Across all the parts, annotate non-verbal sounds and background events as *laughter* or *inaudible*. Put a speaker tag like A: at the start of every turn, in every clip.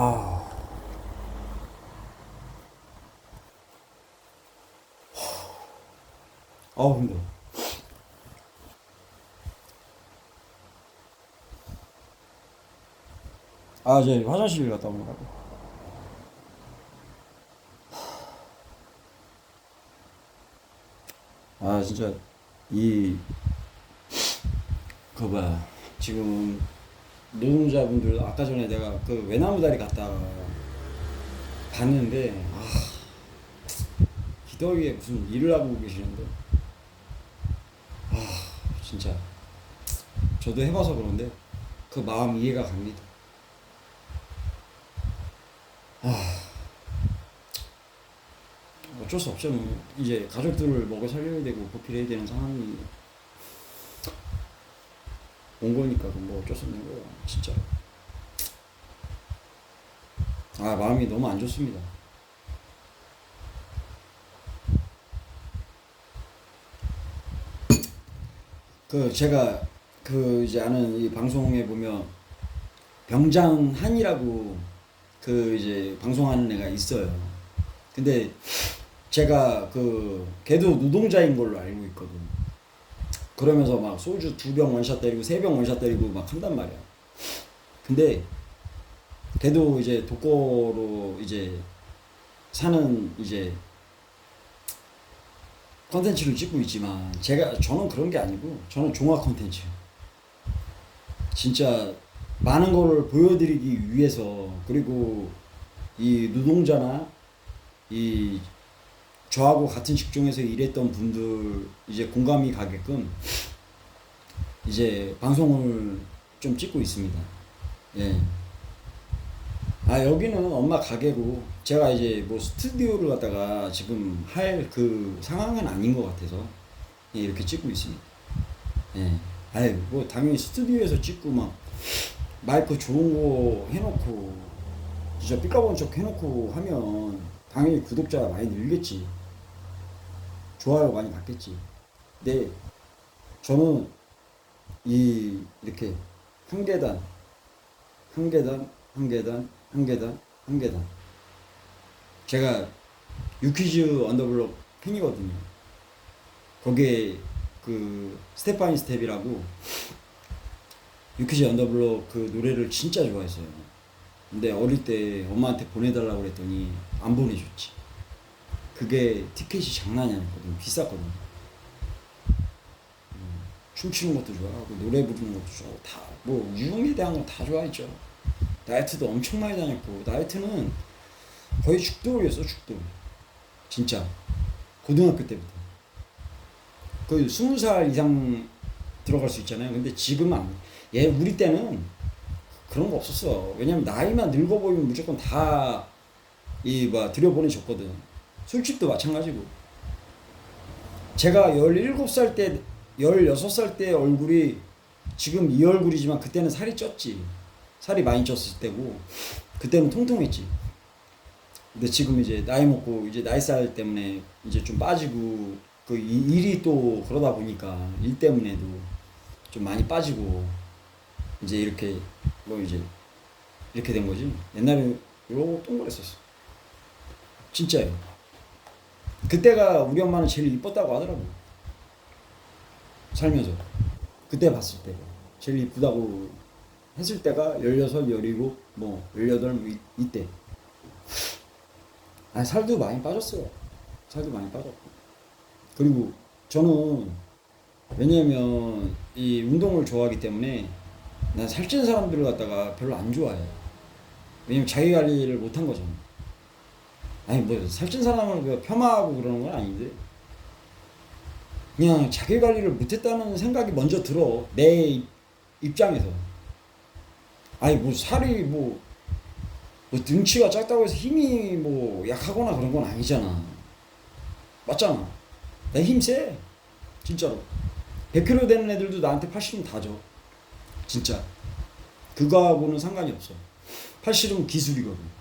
A: 아. 아우 힘들어. 아, 저 화장실 갔다 오느라고. 아, 진짜 이 그거 봐. 지금 노동자분들 아까 전에 내가 그 외나무다리 갔다 봤는데 아 기더위에 무슨 일을 하고 계시는데 아 진짜 저도 해봐서 그런데 그 마음 이해가 갑니다. 아 어쩔 수 없죠. 뭐. 이제 가족들을 먹여 살려야 되고 보필해야 되는 상황이 그건 뭐 어쩔 수 없는 거예요. 진짜. 아 마음이 너무 안 좋습니다. 그 제가 그 이제 아는 이 방송에 보면 병장한이라고 그 이제 방송하는 애가 있어요. 근데 제가 그 걔도 노동자인 걸로 알고 있거든. 그러면서 막 소주 두 병 원샷 때리고 세 병 원샷 때리고 막 한단 말이야. 근데 걔도 이제 독거로 이제 사는 이제 컨텐츠를 찍고 있지만 제가 저는 그런 게 아니고 저는 종합 컨텐츠 진짜 많은 거를 보여드리기 위해서 그리고 이 노동자나 이 저하고 같은 직종에서 일했던 분들 이제 공감이 가게끔 이제 방송을 좀 찍고 있습니다. 예. 아 여기는 엄마 가게고 제가 이제 뭐 스튜디오를 갖다가 지금 할 그 상황은 아닌 것 같아서 예, 이렇게 찍고 있습니다. 예. 아유 뭐 당연히 스튜디오에서 찍고 막 마이크 좋은 거 해놓고 진짜 삐까번쩍 해놓고 하면 당연히 구독자가 많이 늘겠지. 좋아요 많이 받겠지. 근데 저는 이 이렇게 한 계단 한 계단 한 계단 한 계단 한 계단 제가 유퀴즈 언더블록 팬이거든요. 거기에 그 스테파니 스텝이라고 유퀴즈 언더블록 그 노래를 진짜 좋아했어요. 근데 어릴 때 엄마한테 보내달라고 그랬더니 안 보내줬지. 그게 티켓이 장난이 아니거든. 비쌌거든. 음, 춤추는 것도 좋아하고 노래 부르는 것도 좋아하고 다 뭐 유흥에 대한 건 다 좋아했죠. 나이트도 엄청 많이 다녔고 나이트는 거의 죽돌이었어 죽돌. 진짜 고등학교 때부터. 거의 스무 살 이상 들어갈 수 있잖아요. 근데 지금은 안. 얘 우리 때는 그런 거 없었어. 왜냐면 나이만 늙어 보이면 무조건 다 이뭐 들여보내줬거든. 술집도 마찬가지고. 제가 17살 때, 16살 때 얼굴이 지금 이 얼굴이지만 그때는 살이 쪘지. 살이 많이 쪘을 때고, 그때는 통통했지. 근데 지금 이제 나이 먹고 이제 나이 살 때문에 이제 좀 빠지고, 그 이- 일이 또 그러다 보니까 일 때문에도 좀 많이 빠지고, 이제 이렇게 뭐 이제 이렇게 된 거지. 옛날에 이러고 동그랬었어. 진짜요. 그때가 우리 엄마는 제일 이뻤다고 하더라고. 살면서. 그때 봤을 때. 제일 이쁘다고 했을 때가 16, 17, 뭐, 18, 뭐 이, 이때. 아, 살도 많이 빠졌어요. 살도 많이 빠졌고. 그리고 저는, 왜냐면, 이 운동을 좋아하기 때문에, 난 살찐 사람들을 갖다가 별로 안 좋아해. 왜냐면 자기 관리를 못한 거잖아. 아니 뭐 살찐 사람을 그 폄하하고 그러는 건 아닌데. 그냥 자기 관리를 못했다는 생각이 먼저 들어 내 입- 입장에서. 아니 뭐 살이 뭐, 뭐 등치가 작다고 해서 힘이 뭐 약하거나 그런 건 아니잖아. 맞잖아. 내힘세 진짜로. 100kg 되는 애들도 나한테 팔씨름 다져 진짜. 그거하고는 상관이 없어. 팔씨름 기술이거든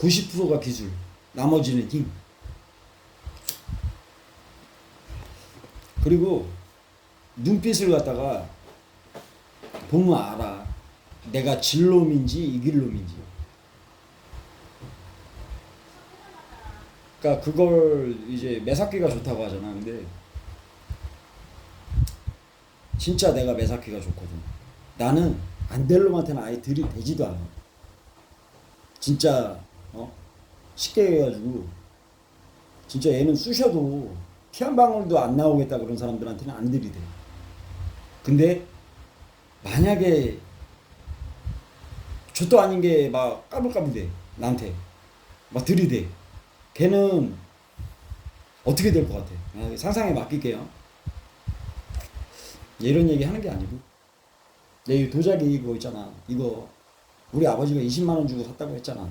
A: 90%가 기술, 나머지는 힘. 그리고 눈빛을 갖다가 보면 알아. 내가 질 놈인지 이길 놈인지. 그러니까 그걸 이제 매사기가 좋다고 하잖아. 근데 진짜 내가 매사기가 좋거든. 나는 안 될 놈한테는 아예 들이대지도 않아. 진짜 어 쉽게 해가지고 진짜 얘는 쑤셔도 피 한 방울도 안 나오겠다 그런 사람들한테는 안 들이대. 근데 만약에 저도 아닌 게 막 까불까불대 나한테 막 들이대. 걔는 어떻게 될 것 같아? 아, 상상에 맡길게요. 이런 얘기 하는 게 아니고 내 도자기 이거 있잖아. 이거 우리 아버지가 20만 원 주고 샀다고 했잖아.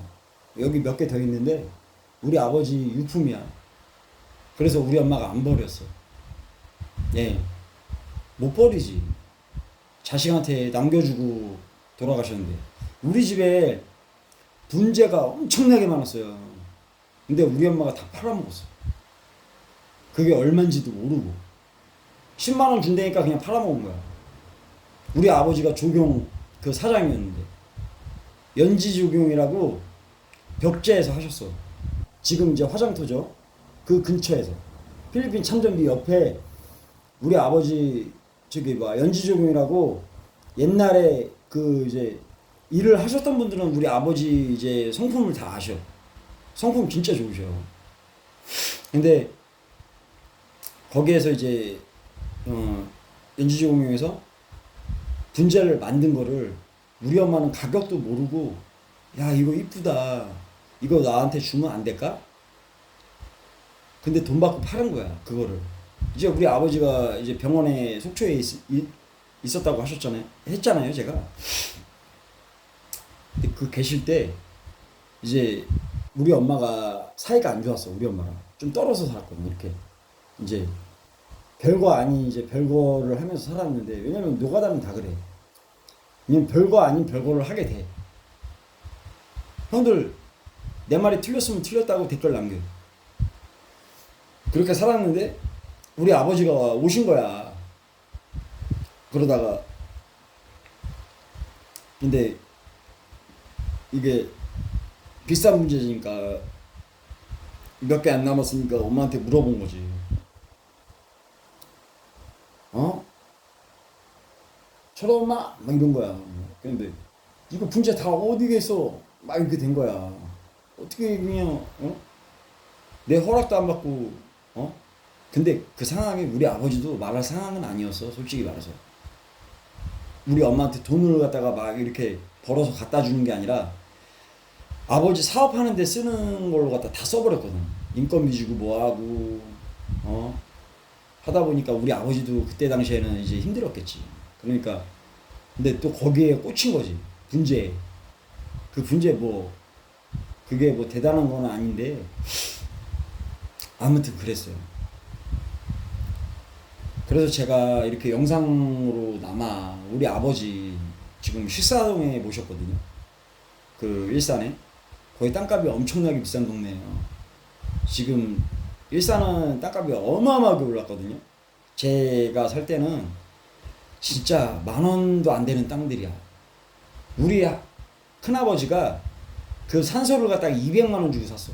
A: 여기 몇 개 더 있는데 우리 아버지 유품이야. 그래서 우리 엄마가 안 버렸어. 예. 못 버리지. 자식한테 남겨주고 돌아가셨는데 우리 집에 분재가 엄청나게 많았어요. 근데 우리 엄마가 다 팔아먹었어. 그게 얼마인지도 모르고 10만 원 준다니까 그냥 팔아먹은 거야. 우리 아버지가 조경 그 사장이었는데 연지조경이라고 벽제에서 하셨어. 지금 이제 화장터죠. 그 근처에서 필리핀 참전비 옆에 우리 아버지 저기 뭐 연지조경이라고 옛날에 그 이제 일을 하셨던 분들은 우리 아버지 이제 성품을 다 아셔. 성품 진짜 좋으셔. 근데 거기에서 이제 어 연지조경에서 분재를 만든 거를 우리 엄마는 가격도 모르고 야 이거 이쁘다 이거 나한테 주면 안 될까? 근데 돈 받고 파는 거야 그거를. 이제 우리 아버지가 이제 병원에 속초에 있, 이- 있었다고 하셨잖아요. 했잖아요 제가. 근데 그 계실 때 이제 우리 엄마가 사이가 안 좋았어 우리 엄마가 좀 떨어져 살았거든 이렇게. 이제 별거 아닌 이제 별거를 하면서 살았는데 왜냐면 노가다는 다 그래. 그냥 별거 아닌 별거를 하게 돼. 형들 내 말이 틀렸으면 틀렸다고 댓글 남겨 그렇게 살았는데 우리 아버지가 오신 거야 그러다가 근데 이게 비싼 문제니까 몇 개 안 남았으니까 엄마한테 물어본 거지 어? 철호 엄마 막 이런 거야. 근데 이거 분재 다 어디 에 있어? 막 이렇게 된 거야. 어떻게 그냥 어? 내 허락도 안 받고 어? 근데 그 상황이 우리 아버지도 말할 상황은 아니었어. 솔직히 말해서. 우리 엄마한테 돈을 갖다가 막 이렇게 벌어서 갖다 주는 게 아니라 아버지 사업하는데 쓰는 걸로 갖다 다 써버렸거든. 인건비 주고 뭐하고 어 하다 보니까 우리 아버지도 그때 당시에는 이제 힘들었겠지. 그러니까 근데 또 거기에 꽂힌 거지 분재. 그 분재 뭐 그게 뭐 대단한 건 아닌데 아무튼 그랬어요. 그래서 제가 이렇게 영상으로 남아 우리 아버지 지금 실사동에 모셨거든요. 그 일산에 거기 땅값이 엄청나게 비싼 동네예요. 지금 일산은 땅값이 어마어마하게 올랐거든요. 제가 살 때는 진짜 만 원도 안 되는 땅들이야. 우리 큰아버지가 그 산소를 갖다가 200만 원 주고 샀어.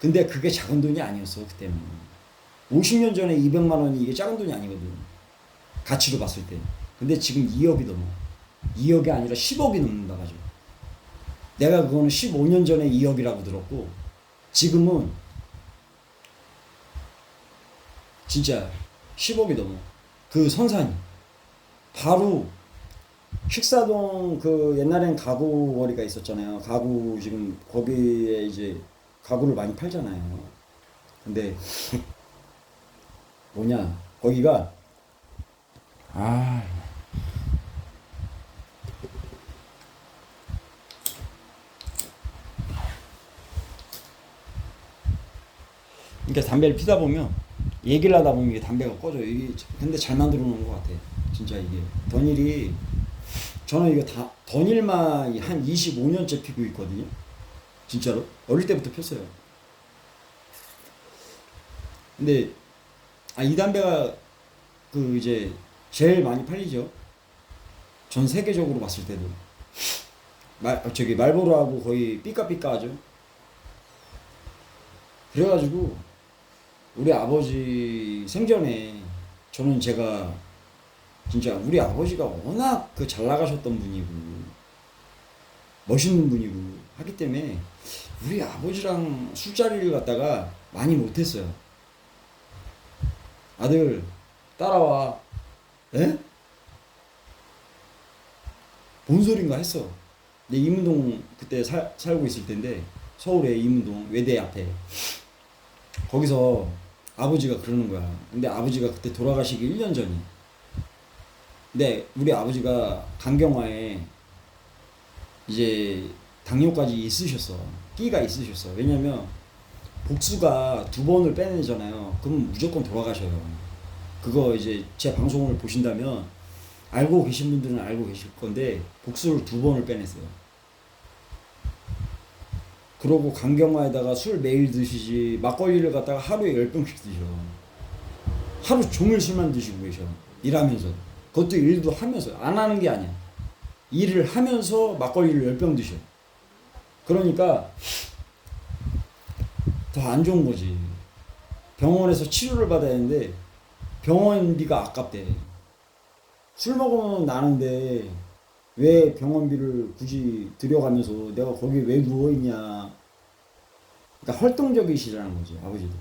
A: 근데 그게 작은 돈이 아니었어, 그때는. 50년 전에 200만 원이 이게 작은 돈이 아니거든. 가치로 봤을 때. 근데 지금 2억이 넘어. 2억이 아니라 10억이 넘는다 가지고. 내가 그거는 15년 전에 2억이라고 들었고 지금은 진짜 10억이 넘어. 그 선산이. 바로 식사동 그 옛날엔 가구 거리가 있었잖아요. 가구 지금 거기에 이제 가구를 많이 팔잖아요. 근데 *laughs* 뭐냐 거기가 아 그러니까 담배를 피다 보면 얘기를 하다 보면 이게 담배가 꺼져요. 이게 근데 잘 만들어 놓은 것 같아. 진짜 이게 던일이 저는 이거 다 던일만 한 25년째 피고 있거든요. 진짜로 어릴 때부터 폈어요. 근데 아 이 담배가 그 이제 제일 많이 팔리죠. 전 세계적으로 봤을 때도 말 저기 말보로하고 거의 삐까삐까하죠. 그래가지고 우리 아버지 생전에 저는 제가 진짜 우리 아버지가 워낙 그 잘 나가셨던 분이고 멋있는 분이고 하기 때문에 우리 아버지랑 술자리를 갖다가 많이 못했어요. 아들 따라와. 에? 뭔 소린가 했어. 내 이문동 그때 살, 살고 있을 텐데 서울에 이문동 외대 앞에 거기서 아버지가 그러는 거야. 근데 아버지가 그때 돌아가시기 1년 전이. 근데 우리 아버지가 강경화에 이제 당뇨까지 있으셨어. 끼가 있으셨어. 왜냐면 복수가 두 번을 빼내잖아요. 그럼 무조건 돌아가셔요. 그거 이제 제 방송을 보신다면 알고 계신 분들은 알고 계실 건데 복수를 두 번을 빼냈어요. 그러고 강경화에다가 술 매일 드시지 막걸리를 갖다가 하루에 열 병씩 드셔. 하루 종일 술만 드시고 계셔. 일하면서. 그것도 일도 하면서 안 하는 게 아니야. 일을 하면서 막걸리를 열병 드셔. 그러니까 더 안 좋은 거지. 병원에서 치료를 받아야 하는데 병원비가 아깝대. 술 먹으면 나는데 왜 병원비를 굳이 들여가면서 내가 거기 왜 누워있냐. 그러니까 활동적이시라는 거지, 아버지도.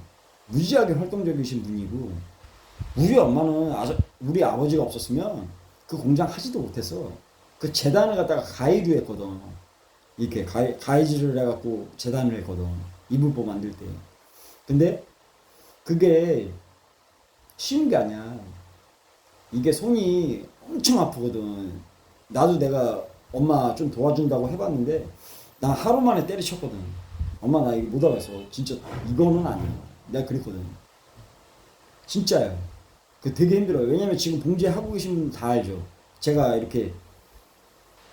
A: 무지하게 활동적이신 분이고, 우리 엄마는 아, 우리 아버지가 없었으면 그 공장 하지도 못했어. 그 재단을 갖다가 가위로 했거든. 이렇게 가위, 가위질을 해갖고 재단을 했거든. 이불법 만들 때. 근데 그게 쉬운 게 아니야. 이게 손이 엄청 아프거든. 나도 내가 엄마 좀 도와준다고 해봤는데 나 하루 만에 때려쳤거든. 엄마 나 이거 못 알아서 진짜 이거는 아니야. 내가 그랬거든. 진짜야. 그 되게 힘들어요. 왜냐면 지금 봉제 하고 계신 분 다 알죠. 제가 이렇게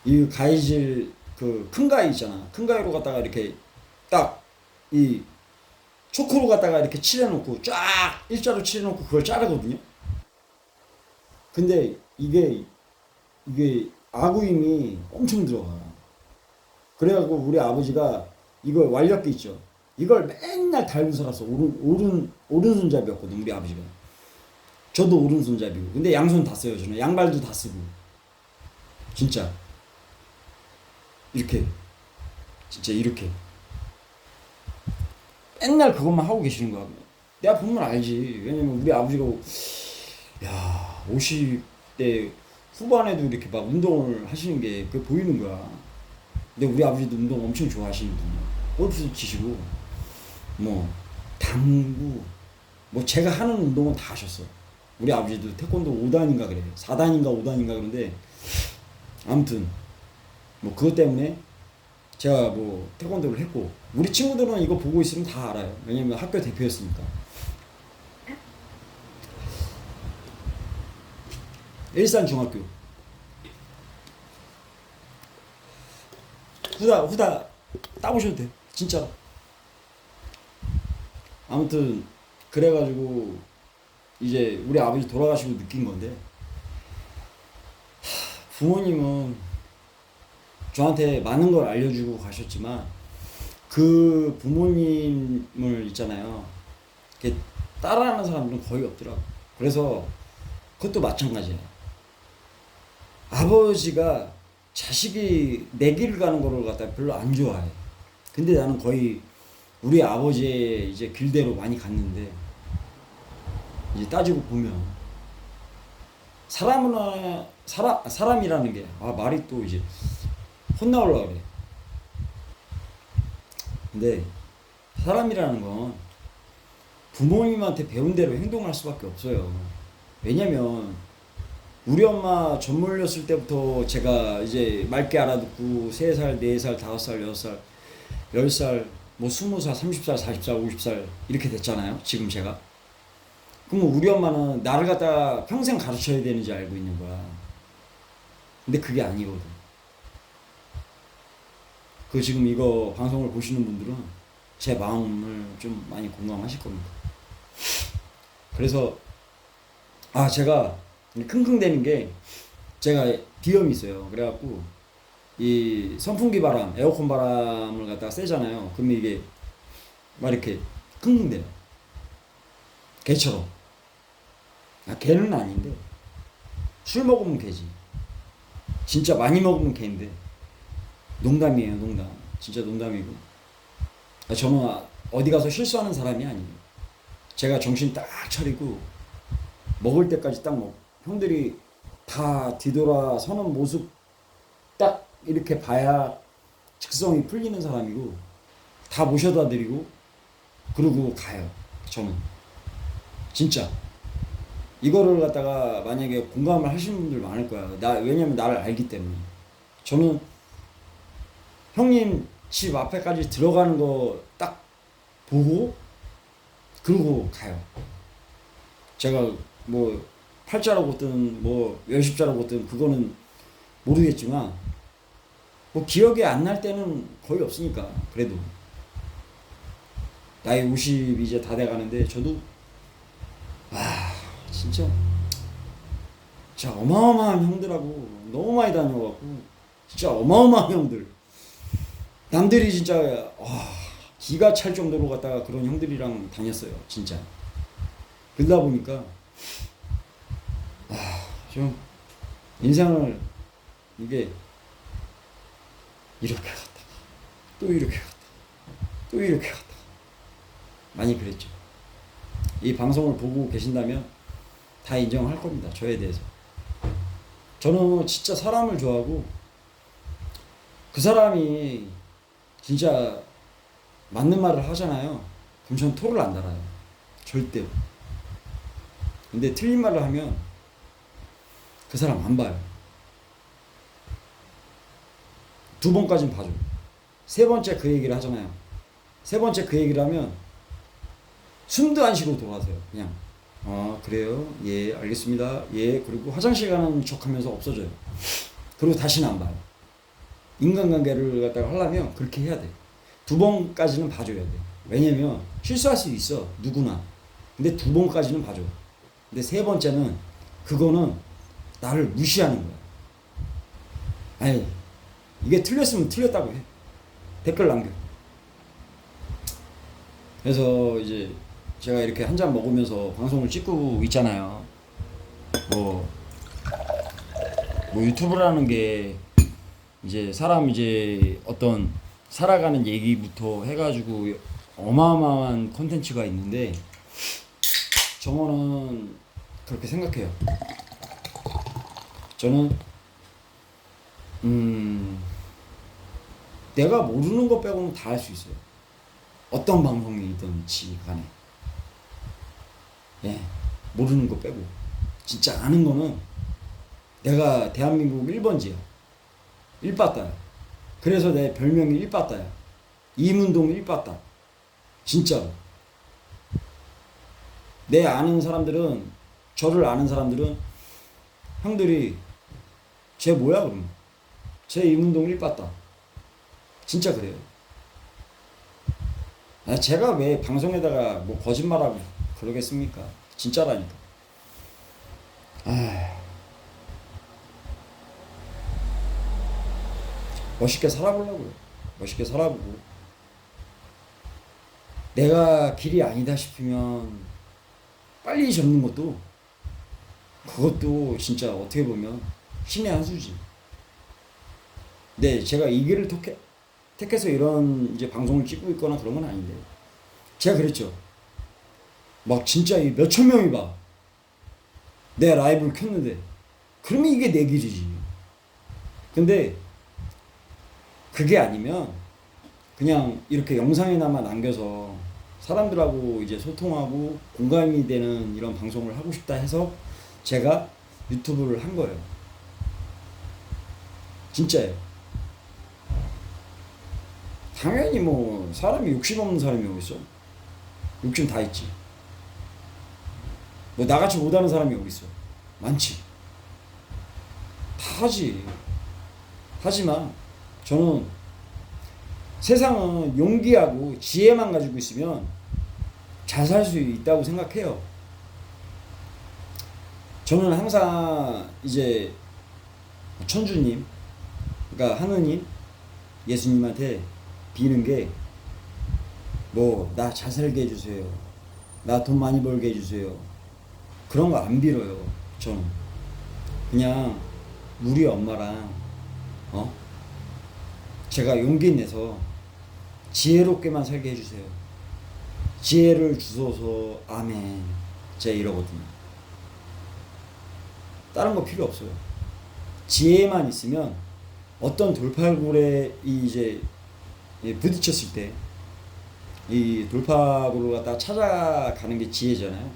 A: 이 가위질 그 큰 가위 있잖아. 큰 가위로 갖다가 이렇게 딱 이 초크로 갖다가 이렇게 칠해놓고 쫙 일자로 칠해놓고 그걸 자르거든요. 근데 이게 이게 아구임이 엄청 들어가. 그래갖고 우리 아버지가 이걸 완력기 있죠. 이걸 맨날 달고 살았어. 오른 오른 오른손잡이였거든 우리 아버지가. 저도 오른손잡이고. 근데 양손 다 써요 저는. 양발도 다 쓰고. 진짜 이렇게 진짜 이렇게 맨날 그것만 하고 계시는 거야. 내가 보면 알지. 왜냐면 우리 아버지가 야 50대 후반에도 이렇게 막 운동을 하시는 게 그게 보이는 거야. 근데 우리 아버지도 운동 엄청 좋아하시는 분이야. 골프도 치시고 뭐 당구 뭐 제가 하는 운동은 다 하셨어. 우리 아버지도 태권도 5단인가 그래. 4단인가 5단인가 그런데 아무튼 뭐 그것 때문에 제가 뭐 태권도를 했고 우리 친구들은 이거 보고 있으면 다 알아요. 왜냐면 학교 대표였으니까. 일산 중학교. 후다 후다 따보셔도 돼. 진짜. 아무튼 그래가지고 이제 우리 아버지 돌아가시고 느낀 건데 하, 부모님은 저한테 많은 걸 알려주고 가셨지만 그 부모님을 있잖아요. 이렇게 따라하는 사람들은 거의 없더라고. 그래서 그것도 마찬가지야. 아버지가 자식이 내 길을 가는 거를 갖다 별로 안 좋아해. 근데 나는 거의 우리 아버지의 이제 길대로 많이 갔는데 이제 따지고 보면 사람은 사람 사람이라는 게 아 말이 또 이제 혼나올라 그래. 근데 사람이라는 건 부모님한테 배운 대로 행동할 수밖에 없어요. 왜냐면 우리 엄마 전 몰렸을 때부터 제가 이제 맑게 알아듣고 3살, 4살, 5살, 6살, 10살, 뭐 20살, 30살, 40살, 50살 이렇게 됐잖아요. 지금 제가. 그럼 우리 엄마는 나를 갖다 평생 가르쳐야 되는지 알고 있는 거야. 근데 그게 아니거든. 그 지금 이거 방송을 보시는 분들은 제 마음을 좀 많이 공감하실 겁니다. 그래서 아 제가 킁킁대는 게 제가 비염이 있어요. 그래갖고 이 선풍기 바람, 에어컨 바람을 갖다가 쐬잖아요. 그러면 이게 막 이렇게 끙끙대요. 개처럼. 아, 개는 아닌데 술 먹으면 개지. 진짜 많이 먹으면 개인데 농담이에요, 농담. 진짜 농담이고. 아, 저는 어디 가서 실수하는 사람이 아니에요. 제가 정신 딱 차리고 먹을 때까지 딱 먹. 형들이 다 뒤돌아 서는 모습 딱 이렇게 봐야 직성이 풀리는 사람이고 다 모셔다 드리고 그러고 가요. 저는 진짜 이거를 갖다가 만약에 공감을 하시는 분들 많을 거야. 나 왜냐면 나를 알기 때문에 저는 형님 집 앞에까지 들어가는 거 딱 보고 그러고 가요. 제가 뭐 팔자라고 든 뭐 열십자라고 든 그거는 모르겠지만 뭐 기억이 안 날 때는 거의 없으니까 그래도 나이 50 이제 다 돼가는데 저도 와 진짜 진짜 어마어마한 형들하고 너무 많이 다녀갖고 진짜 어마어마한 형들. 남들이 진짜 와 기가 찰 정도로 갔다가 그런 형들이랑 다녔어요 진짜. 그러다 보니까 아 좀 인생을 이게 이렇게 갔다가 또 이렇게 갔다가 또 이렇게 갔다가 많이 그랬죠. 이 방송을 보고 계신다면 다 인정할 겁니다. 저에 대해서. 저는 진짜 사람을 좋아하고 그 사람이 진짜 맞는 말을 하잖아요. 그럼 저는 토를 안 달아요. 절대로. 근데 틀린 말을 하면 그 사람 안 봐요. 두 번까지는 봐줘. 세 번째 그 얘기를 하잖아요. 세 번째 그 얘기를 하면 숨도 안 쉬고 돌아가세요. 그냥. 아, 그래요? 예, 알겠습니다. 예, 그리고 화장실 가는 척 하면서 없어져요. 그리고 다시는 안 봐요. 인간관계를 갖다가 하려면 그렇게 해야 돼. 두 번까지는 봐줘야 돼. 왜냐면 실수할 수 있어. 누구나. 근데 두 번까지는 봐줘. 근데 세 번째는 그거는 나를 무시하는 거야. 아니, 이게 틀렸으면 틀렸다고 해. 댓글 남겨. 그래서 이제 제가 이렇게 한 잔 먹으면서 방송을 찍고 있잖아요. 뭐, 뭐 유튜브라는 게 이제 사람 이제 어떤 살아가는 얘기부터 해가지고 어마어마한 컨텐츠가 있는데 저는 그렇게 생각해요. 저는 음 내가 모르는 것 빼고는 다 할 수 있어요. 어떤 방송이든지 간에. 예, 모르는 거 빼고. 진짜 아는 거는 내가 대한민국 1번지야. 1빠따야. 그래서 내 별명이 1빠따야. 이문동 1빠따. 진짜로. 내 아는 사람들은, 저를 아는 사람들은 형들이 쟤 뭐야 그러면? 쟤 이문동 1빠따. 진짜 그래요. 아, 제가 왜 방송에다가 뭐 거짓말하고 그러겠습니까? 진짜라니까. 아, 멋있게 살아보려고요. 멋있게 살아보고. 내가 길이 아니다 싶으면 빨리 접는 것도 그것도 진짜 어떻게 보면 신의 한 수지. 네, 제가 이 길을 택해, 택해서 이런 이제 방송을 찍고 있거나 그런 건 아닌데. 제가 그랬죠. 막 진짜 이 몇천 명이 봐. 내 라이브를 켰는데. 그러면 이게 내 길이지. 근데 그게 아니면 그냥 이렇게 영상에나마 남겨서 사람들하고 이제 소통하고 공감이 되는 이런 방송을 하고 싶다 해서 제가 유튜브를 한 거예요. 진짜예요. 당연히 뭐 사람이 욕심 없는 사람이 어디 있어? 욕심 다 있지. 뭐 나같이 못하는 사람이 어디 있어? 많지. 다 하지. 하지만 저는 세상은 용기하고 지혜만 가지고 있으면 잘 살 수 있다고 생각해요. 저는 항상 이제 천주님 그러니까 하느님 예수님한테 비는 게 뭐 나 잘 살게 해주세요. 나 돈 많이 벌게 해주세요. 그런 거 안 빌어요. 저는 그냥 우리 엄마랑 어 제가 용기 내서 지혜롭게만 살게 해주세요. 지혜를 주소서 아멘. 제가 이러거든요. 다른 거 필요 없어요. 지혜만 있으면 어떤 돌팔굴에 이 이제 이 부딪혔을 때 이 돌파구를 갖다가 찾아가는 게 지혜잖아요.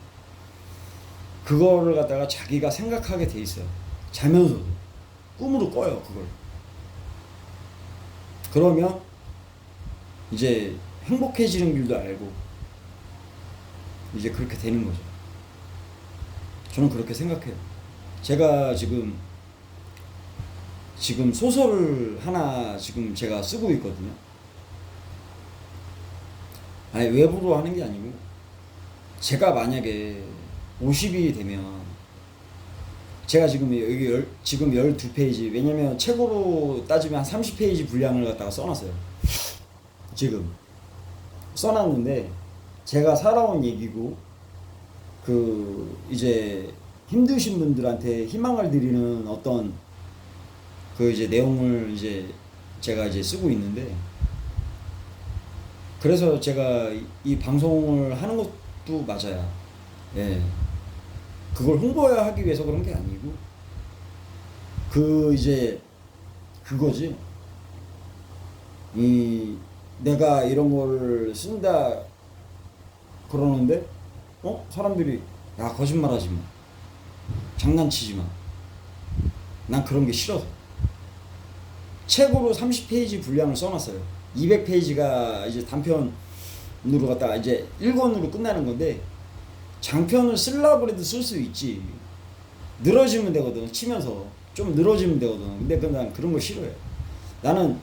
A: 그거를 갖다가 자기가 생각하게 돼 있어요. 자면서도 꿈으로 꿔요 그걸. 그러면 이제 행복해지는 길도 알고 이제 그렇게 되는 거죠. 저는 그렇게 생각해요. 제가 지금 지금 소설을 하나 지금 제가 쓰고 있거든요. 아니 외부로 하는 게 아니고 제가 만약에 50이 되면 제가 지금 여기 열, 지금 12페이지 왜냐면 책으로 따지면 한 30페이지 분량을 갖다가 써놨어요. 지금 써놨는데 제가 살아온 얘기고 그 이제 힘드신 분들한테 희망을 드리는 어떤 그 이제 내용을 이제 제가 이제 쓰고 있는데 그래서 제가 이, 이 방송을 하는 것도 맞아요. 예. 그걸 홍보해야 하기 위해서 그런 게 아니고 그 이제 그거지. 이 내가 이런 거를 쓴다 그러는데 어? 사람들이 야 거짓말하지 마. 장난치지 마난 그런 게 싫어. 책으로 30페이지 분량을 써놨어요. 200페이지가 이제 단편으로 갖다가 이제 1권으로 끝나는 건데 장편을 쓰려고 해도 쓸 수 있지. 늘어지면 되거든 치면서. 좀 늘어지면 되거든. 근데 그난 그런 거 싫어해. 나는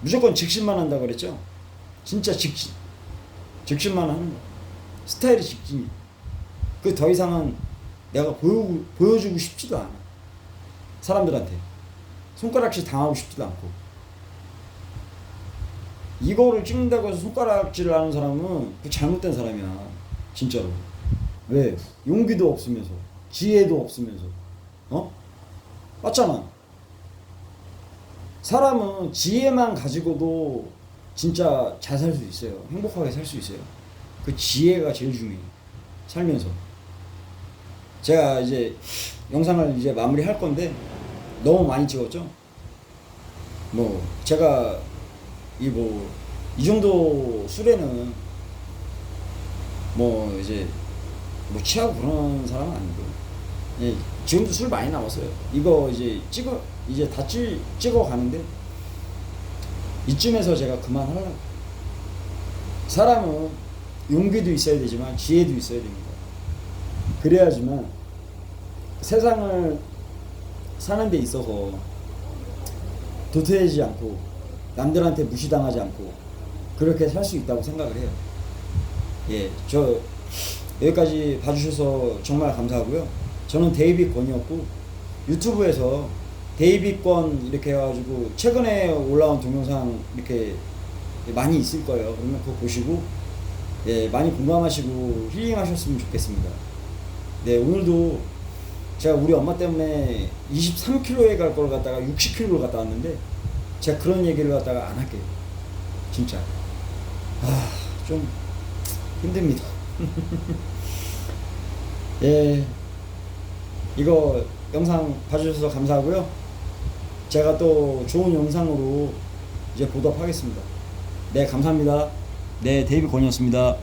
A: 무조건 직진만 한다 그랬죠? 진짜 직진. 직진만 하는 거. 스타일이 직진이. 그더 이상은 내가 보여, 보여주고 싶지도 않아. 사람들한테. 손가락질 당하고 싶지도 않고. 이거를 찍는다고 해서 손가락질을 하는 사람은 그 잘못된 사람이야. 진짜로 왜? 용기도 없으면서 지혜도 없으면서. 어? 맞잖아. 사람은 지혜만 가지고도 진짜 잘 살 수 있어요. 행복하게 살 수 있어요. 그 지혜가 제일 중요해 살면서. 제가 이제 영상을 이제 마무리 할 건데 너무 많이 찍었죠? 뭐 제가 이 뭐 이 정도 술에는 뭐 이제 뭐 취하고 그런 사람은 아니고. 예, 지금도 술 많이 남았어요. 이거 이제 찍어 이제 다 찍, 찍어 가는데 이쯤에서 제가 그만하려고. 사람은 용기도 있어야 되지만 지혜도 있어야 됩니다. 그래야지만 세상을 사는 데 있어서 도태되지 않고 남들한테 무시당하지 않고 그렇게 살 수 있다고 생각을 해요. 예, 저 여기까지 봐주셔서 정말 감사하고요. 저는 데이비 권이었고 유튜브에서 데이비 권 이렇게 해가지고 최근에 올라온 동영상 이렇게 많이 있을 거예요. 그러면 그거 보시고 예, 많이 공감하시고 힐링하셨으면 좋겠습니다. 네, 오늘도 제가 우리 엄마 때문에 23kg에 갈걸 갖다가 60kg를 갔다 왔는데 제가 그런 얘기를 갖다가 안 할게요. 진짜. 아, 좀 힘듭니다. 예. 이거 영상 봐주셔서 감사하고요. 제가 또 좋은 영상으로 이제 보도록 하겠습니다. 네, 감사합니다. 네, 데이비 권이었습니다.